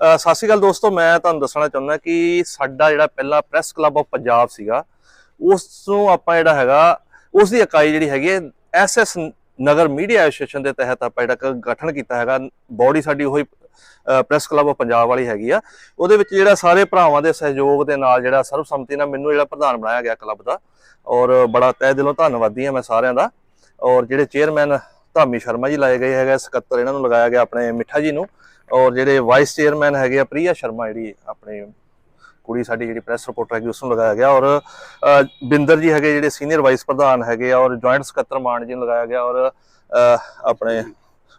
ਸਤਿ ਸ਼੍ਰੀ ਅਕਾਲ ਦੋਸਤੋ, ਮੈਂ ਤੁਹਾਨੂੰ ਦੱਸਣਾ ਚਾਹੁੰਦਾ ਕਿ ਸਾਡਾ ਜਿਹੜਾ ਪਹਿਲਾ ਪ੍ਰੈਸ ਕਲੱਬ ਆਫ ਪੰਜਾਬ ਸੀਗਾ ਉਸ ਨੂੰ ਆਪਾਂ ਜਿਹੜਾ ਹੈਗਾ ਉਸ ਦੀ ਇਕਾਈ ਜਿਹੜੀ ਹੈਗੀ ਹੈ ਐਸਐਸ ਨਗਰ ਮੀਡੀਆ ਐਸੋਸੀਏਸ਼ਨ ਦੇ ਤਹਿਤ ਆਪਾਂ ਜਿਹੜਾ ਗਠਨ ਕੀਤਾ ਹੈਗਾ ਬੋਡੀ ਸਾਡੀ ਉਹੀ ਪ੍ਰੈਸ ਕਲੱਬ ਆਫ ਪੰਜਾਬ ਵਾਲੀ ਹੈਗੀ ਆ। ਉਹਦੇ ਵਿੱਚ ਜਿਹੜਾ ਸਾਰੇ ਭਰਾਵਾਂ ਦੇ ਸਹਿਯੋਗ ਦੇ ਨਾਲ ਜਿਹੜਾ ਸਰਬਸੰਮਤੀ ਨਾਲ ਮੈਨੂੰ ਜਿਹੜਾ ਪ੍ਰਧਾਨ ਬਣਾਇਆ ਗਿਆ ਕਲੱਬ ਦਾ, ਔਰ ਬੜਾ ਤਹਿ ਦਿਲੋਂ ਧੰਨਵਾਦੀ ਹਾਂ ਮੈਂ ਸਾਰਿਆਂ ਦਾ। ਔਰ ਜਿਹੜੇ ਚੇਅਰਮੈਨ ਧਾਮੀ ਸ਼ਰਮਾ ਜੀ ਲਾਏ ਗਏ ਹੈਗੇ, ਸਕੱਤਰ ਇਹਨਾਂ ਨੂੰ ਲਗਾਇਆ ਗਿਆ ਆਪਣੇ ਮਿੱਠਾ ਜੀ ਨੂੰ। ਔਰ ਜਿਹੜੇ ਵਾਈਸ ਚੇਅਰਮੈਨ ਹੈਗੇ ਆ ਪ੍ਰਿਆ ਸ਼ਰਮਾ ਜਿਹੜੀ ਆਪਣੀ ਕੁੜੀ ਸਾਡੀ ਜਿਹੜੀ ਪ੍ਰੈਸ ਰਿਪੋਰਟਰ ਹੈਗੀ ਉਸ ਨੂੰ ਲਗਾਇਆ ਗਿਆ। ਔਰ ਬਿੰਦਰ ਜੀ ਹੈਗੇ ਜਿਹੜੇ ਸੀਨੀਅਰ ਵਾਈਸ ਪ੍ਰਧਾਨ ਹੈਗੇ ਔਰ ਜੁਆਇੰਟ ਸਕੱਤਰ ਮਾਨ ਜੀ ਨੂੰ ਲਗਾਇਆ ਗਿਆ ਔਰ ਆਪਣੇ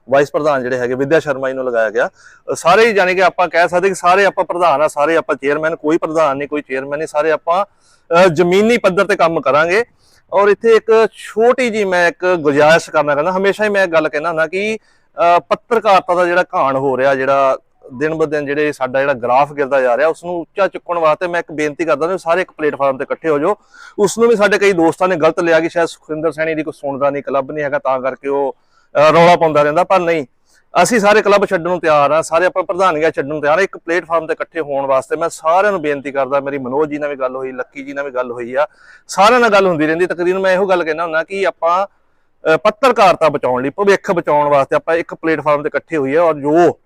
ਵਾਈਸ ਪ੍ਰਧਾਨ ਜਿਹੜੇ ਹੈਗੇ ਵਿਦਿਆ ਸ਼ਰਮਾ ਜੀ ਨੂੰ ਲਗਾਇਆ ਗਿਆ। ਸਾਰੇ ਹੀ ਜਾਣੀ ਕਿ ਆਪਾਂ ਕਹਿ ਸਕਦੇ ਕਿ ਸਾਰੇ ਆਪਾਂ ਪ੍ਰਧਾਨ ਆ ਸਾਰੇ ਆਪਾਂ ਚੇਅਰਮੈਨ ਕੋਈ ਪ੍ਰਧਾਨ ਨਹੀਂ ਕੋਈ ਚੇਅਰਮੈਨ ਨਹੀਂ ਸਾਰੇ ਆਪਾਂ ਅ, ਜ਼ਮੀਨੀ ਪੱਧਰ ਤੇ ਕੰਮ ਕਰਾਂਗੇ। ਔਰ ਇੱਥੇ ਇੱਕ ਛੋਟੀ ਜੀ ਮੈਂ ਇੱਕ ਗੁਜਾਇਸ਼ ਕਰਨਾ ਕਹਿੰਦਾ ਹਮੇਸ਼ਾ ਹੀ ਮੈਂ ਇਹ ਗੱਲ ਕਹਿਣਾ ਹੁੰਦਾ ਕਿ ਪੱਤਰਕਾਰਤਾ ਦਾ ਜਿਹੜਾ ਘਾਣ ਹੋ ਰਿਹਾ, ਜਿਹੜਾ ਦਿਨ ਬ ਦਿਨ ਜਿਹੜੇ ਸਾਡਾ ਜਿਹੜਾ ਗ੍ਰਾਫ ਗਿਰਦਾ ਜਾ ਰਿਹਾ ਉਸ ਨੂੰ ਉੱਚਾ ਚੁੱਕਣ ਵਾਸਤੇ ਮੈਂ ਇੱਕ ਬੇਨਤੀ ਕਰਦਾ ਹਾਂ ਸਾਰੇ ਇੱਕ ਪਲੇਟਫਾਰਮ ਤੇ ਇਕੱਠੇ ਹੋ ਜਾਓ। ਉਸ ਨੂੰ ਵੀ ਸਾਡੇ ਕਈ ਦੋਸਤਾਂ ਨੇ ਗਲਤ ਲਿਆ ਕਿ ਸ਼ਾਇਦ ਸੁਖਿੰਦਰ ਸੈਣੀ ਦੀ ਕੋਈ ਸੁਣਦਾ ਨਹੀਂ, ਕਲੱਬ ਨਹੀਂ ਹੈਗਾ, ਤਾਂ ਕਰਕੇ ਉਹ ਰੌਲਾ ਪਾਉਂਦਾ ਰਹਿੰਦਾ, ਪਰ ਨਹੀਂ। ਅਸੀਂ ਸਾਰੇ ਕਲੱਬ ਛੱਡਣ ਨੂੰ ਤਿਆਰ ਆ ਸਾਰੇ ਆਪਾਂ ਪ੍ਰਧਾਨੀਆਂ ਛੱਡਣ ਨੂੰ ਤਿਆਰ ਆ ਇੱਕ ਪਲੇਟਫਾਰਮ ਤੇ ਇਕੱਠੇ ਹੋਣ ਵਾਸਤੇ ਮੈਂ ਸਾਰਿਆਂ ਨੂੰ ਬੇਨਤੀ ਕਰਦਾ, ਮੇਰੀ ਮਨੋਜ ਜੀ ਨਾਲ ਵੀ ਗੱਲ ਹੋਈ, ਲੱਕੀ ਜੀ ਨਾਲ ਵੀ ਗੱਲ ਹੋਈ ਆ, ਸਾਰਿਆਂ ਨਾਲ ਗੱਲ ਹੁੰਦੀ ਰਹਿੰਦੀ, ਤਕਰੀਬਨ ਮੈਂ ਇਹੋ ਗੱਲ ਕਹਿਣਾ ਹੁੰਦਾ ਕਿ ਆਪਾਂ ਪੱਤਰਕਾਰਤਾ ਬਚਾਉਣ ਲਈ, ਭਵਿੱਖ ਬਚਾਉਣ ਵਾਸਤੇ ਆਪਾਂ ਇੱਕ ਪਲੇਟਫਾਰਮ ਤੇ ਇਕੱਠੇ ਹੋਈਏ ਔਰ ਜੋ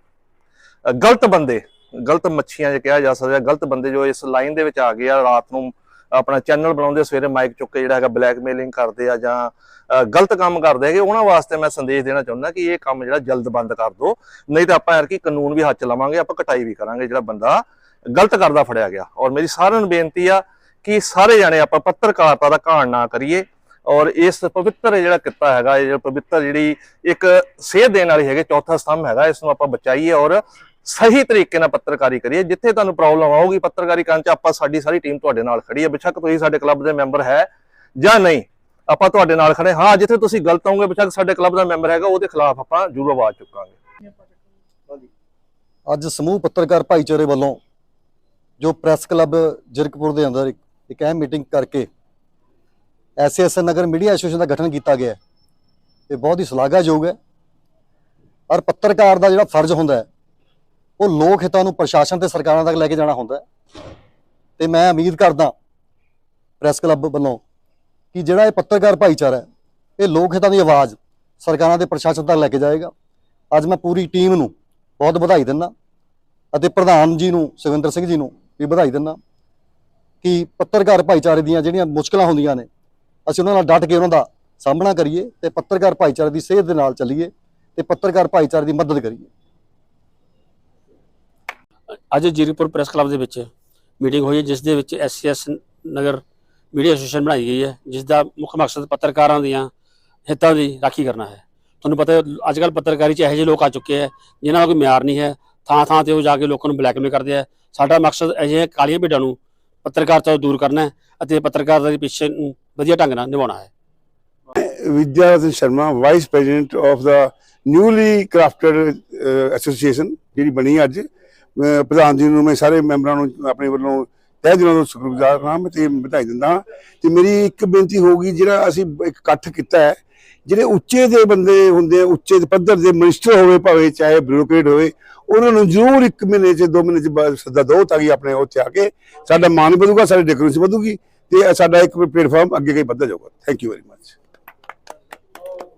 ਗਲਤ ਬੰਦੇ, ਗਲਤ ਮੱਛੀਆਂ ਜੇ ਕਿਹਾ ਜਾ ਸਕਦਾ ਗਲਤ ਬੰਦੇ ਜੋ ਇਸ ਲਾਈਨ ਦੇ ਵਿੱਚ ਆ ਗਏ ਆ, ਰਾਤ ਨੂੰ ਆਪਣਾ ਚੈਨਲ ਬਣਾਉਂਦੇ ਸਵੇਰੇ ਮਾਈਕ ਚੁੱਕ ਕੇ ਜਿਹੜਾ ਹੈਗਾ ਬਲੈਕਮੇਲਿੰਗ ਕਰਦੇ ਆ ਜਾਂ ਗਲਤ ਕੰਮ ਕਰਦੇ ਹੈਗੇ, ਉਹਨਾਂ ਵਾਸਤੇ ਮੈਂ ਸੰਦੇਸ਼ ਦੇਣਾ ਚਾਹੁੰਦਾ ਕਿ ਇਹ ਕੰਮ ਜਿਹੜਾ ਜਲਦ ਬੰਦ ਕਰ ਦਿਓ, ਨਹੀਂ ਤਾਂ ਆਪਾਂ ਯਾਰ ਕੀ ਕਾਨੂੰਨ ਵੀ ਹੱਥ ਚ ਲਵਾਂਗੇ, ਆਪਾਂ ਕਟਾਈ ਵੀ ਕਰਾਂਗੇ, ਜਿਹੜਾ ਬੰਦਾ ਗਲਤ ਕਰਦਾ ਫੜਿਆ ਗਿਆ। ਔਰ ਮੇਰੀ ਸਾਰਿਆਂ ਨੂੰ ਬੇਨਤੀ ਆ ਕਿ ਸਾਰੇ ਜਾਣੇ ਆਪਾਂ ਪੱਤਰਕਾਰਤਾ ਦਾ ਘਾਣ ਨਾ ਕਰੀਏ ਔਰ ਇਸ ਪਵਿੱਤਰ ਜਿਹੜਾ ਕਿੱਤਾ ਹੈਗਾ, ਇਹ ਜਿਹੜਾ ਪਵਿੱਤਰ ਜਿਹੜੀ ਇੱਕ ਸੇਧ ਦੇਣ ਵਾਲੀ ਹੈਗੇ, ਚੌਥਾ ਸਤੰਭ ਹੈਗਾ, ਇਸ ਨੂੰ ਆਪਾਂ ਬਚਾਈਏ ਔਰ ਸਹੀ ਤਰੀਕੇ ਨਾਲ ਪੱਤਰਕਾਰੀ ਕਰੀਏ। ਜਿੱਥੇ ਤੁਹਾਨੂੰ ਪ੍ਰੋਬਲਮ ਆਊਗੀ ਪੱਤਰਕਾਰੀ ਕਰਨ ਚ, ਆਪਾਂ ਸਾਡੀ ਸਾਰੀ ਟੀਮ ਤੁਹਾਡੇ ਨਾਲ ਖੜੀ ਹੈ। ਬੇਸ਼ੱਕ ਤੁਸੀਂ ਸਾਡੇ ਕਲੱਬ ਦੇ ਮੈਂਬਰ ਹੈ ਜਾਂ ਨਹੀਂ, ਆਪਾਂ ਤੁਹਾਡੇ ਨਾਲ ਖੜੇ ਹਾਂ। ਜਿੱਥੇ ਤੁਸੀਂ ਗਲਤ ਹੋਵੋਗੇ ਬੇਸ਼ੱਕ ਸਾਡੇ ਕਲੱਬ ਦਾ ਮੈਂਬਰ ਹੈਗਾ, ਉਹਦੇ ਖਿਲਾਫ ਆਪਾਂ ਜ਼ਰੂਰ ਆਵਾਜ਼ ਚੁੱਕਾਂਗੇ। ਅੱਜ ਸਮੂਹ ਪੱਤਰਕਾਰ ਭਾਈਚਾਰੇ ਵੱਲੋਂ ਜੋ ਪ੍ਰੈਸ ਕਲੱਬ ਜਿਰਕਪੁਰ ਦੇ ਅੰਦਰ ਇੱਕ ਅਹਿਮ ਮੀਟਿੰਗ ਕਰਕੇ ਐਸਐਸ ਨਗਰ ਮੀਡੀਆ ਐਸੋਸੀਏਸ਼ਨ ਦਾ ਗਠਨ ਕੀਤਾ ਗਿਆ ਹੈ। ਇਹ ਬਹੁਤ ਹੀ ਸ਼ਲਾਘਾਯੋਗ ਹੈ। ਔਰ ਪੱਤਰਕਾਰ ਦਾ ਜਿਹੜਾ ਫਰਜ਼ ਹੁੰਦਾ ਹੈ, ਉਹ ਲੋਕ ਹਿੱਤਾਂ ਨੂੰ ਪ੍ਰਸ਼ਾਸਨ ਤੇ ਸਰਕਾਰਾਂ ਤੱਕ ਲੈ ਕੇ ਜਾਣਾ ਹੁੰਦਾ ਹੈ। ਤੇ ਮੈਂ ਉਮੀਦ ਕਰਦਾ ਪ੍ਰੈਸ ਕਲੱਬ ਵੱਲੋਂ ਕਿ ਜਿਹੜਾ ਇਹ ਪੱਤਰਕਾਰ ਭਾਈਚਾਰਾ ਹੈ, ਇਹ ਲੋਕ ਹਿੱਤਾਂ ਦੀ ਆਵਾਜ਼ ਸਰਕਾਰਾਂ ਤੇ ਪ੍ਰਸ਼ਾਸਨ ਤੱਕ ਲੈ ਕੇ ਜਾਏਗਾ। ਅੱਜ ਮੈਂ ਪੂਰੀ ਟੀਮ ਨੂੰ ਬਹੁਤ ਵਧਾਈ ਦਿੰਦਾ ਅਤੇ ਪ੍ਰਧਾਨ ਜੀ ਨੂੰ, ਸੁਖਵਿੰਦਰ ਸਿੰਘ ਜੀ ਨੂੰ ਵੀ ਵਧਾਈ ਦਿੰਦਾ ਕਿ ਪੱਤਰਕਾਰ ਭਾਈਚਾਰੇ ਦੀਆਂ ਜਿਹੜੀਆਂ ਮੁਸ਼ਕਲਾਂ ਹੁੰਦੀਆਂ ਨੇ ਅਸੀਂ ਉਹਨਾਂ ਨਾਲ ਡਟ ਕੇ ਉਹਨਾਂ ਦਾ ਸਾਹਮਣਾ ਕਰੀਏ ਤੇ ਪੱਤਰਕਾਰ ਭਾਈਚਾਰੇ ਦੀ ਸਿਹਤ ਦੇ ਨਾਲ ਚੱਲੀਏ ਤੇ ਪੱਤਰਕਾਰ ਭਾਈਚਾਰੇ ਦੀ ਮਦਦ ਕਰੀਏ। ਅੱਜ ਜੀਰਕਪੁਰ ਪ੍ਰੈਸ ਕਲੱਬ ਦੇ ਵਿੱਚ ਮੀਟਿੰਗ ਹੋਈ ਹੈ, ਜਿਸ ਦੇ ਵਿੱਚ ਐਸਸੀਐਸ ਨਗਰ ਮੀਡੀਆ ਐਸੋਸੀਏਸ਼ਨ ਬਣਾਈ ਗਈ ਹੈ, ਜਿਸ ਦਾ ਮੁੱਖ ਮਕਸਦ ਪੱਤਰਕਾਰਾਂ ਦੀਆਂ ਹਿੱਤਾਂ ਦੀ ਰਾਖੀ ਕਰਨਾ ਹੈ। ਤੁਹਾਨੂੰ ਪਤਾ ਅੱਜ ਕੱਲ ਪੱਤਰਕਾਰੀ 'ਚ ਇਹੋ ਜਿਹੇ ਲੋਕ ਆ ਚੁੱਕੇ ਹੈ, ਜਿਨ੍ਹਾਂ ਦਾ ਕੋਈ ਮਿਆਰ ਨਹੀਂ ਹੈ ਥਾਂ ਥਾਂ ਤੇ ਉਹ ਜਾ ਕੇ ਲੋਕਾਂ ਨੂੰ ਬਲੈਕਮੇਲ ਕਰਦੇ ਆ ਸਾਡਾ ਮਕਸਦ ਅਜਿਹੇ ਕਾਲੀਆਂ ਭੇਡਾਂ ਨੂੰ ਪੱਤਰਕਾਰਤਾ ਤੋਂ ਦੂਰ ਕਰਨਾ ਹੈ ਅਤੇ ਪੱਤਰਕਾਰਤਾ ਦੇ ਪਿੱਛੇ ਨੂੰ ਵਧੀਆ ਢੰਗ ਨਾਲ ਨਿਭਾਉਣਾ ਹੈ। Vidya Sharma, Vice President of the newly crafted uh, association ਜਿਹੜੀ ਬਣੀ ਅੱਜ ਪ੍ਰਧਾਨ ਜੀ ਨੂੰ ਮੈਂ ਸਾਰੇ ਮੈਂਬਰਾਂ ਨੂੰ ਆਪਣੇ ਵੱਲੋਂ ਤਹਿ ਦਿਲੋਂ ਤੋਂ ਸ਼ੁਕਰਗੁਜ਼ਾਰ ਹਾਂ ਮੈਂ ਤੇ ਵਧਾਈ ਦਿੰਦਾ ਹਾਂ। ਤੇ ਮੇਰੀ ਇੱਕ ਬੇਨਤੀ ਹੋਊਗੀ ਜਿਹੜਾ ਅਸੀਂ ਇੱਕ ਇਕੱਠ ਕੀਤਾ ਹੈ ਜਿਹੜੇ ਉੱਚੇ ਦੇ ਬੰਦੇ ਹੁੰਦੇ ਆ ਉੱਚੇ ਪੱਧਰ ਦੇ ਮਿਨਿਸਟਰ ਹੋਵੇ ਭਾਵੇਂ ਚਾਹੇ ਬਿਊਰੋਕਰੇਟ ਹੋਵੇ ਉਹਨਾਂ ਨੂੰ ਜ਼ਰੂਰ ਇੱਕ ਮਹੀਨੇ ਚ ਦੋ ਮਹੀਨੇ ਚ ਸੱਦਾ ਦਿਓ ਤਾਂ ਕਿ ਆਪਣੇ ਉੱਥੇ ਆ ਕੇ ਸਾਡਾ ਮਾਨ ਵਧੂਗਾ ਸਾਡੀ ਡੈਕੋਰੇਸ਼ਨ ਵਧੂਗੀ। ਤੇ ਸਾਡਾ ਇੱਕ ਪਲੇਟਫਾਰਮ ਅੱਗੇ ਅੱਗੇ ਵੱਧਦਾ ਜਾਊਗਾ। Thank you very much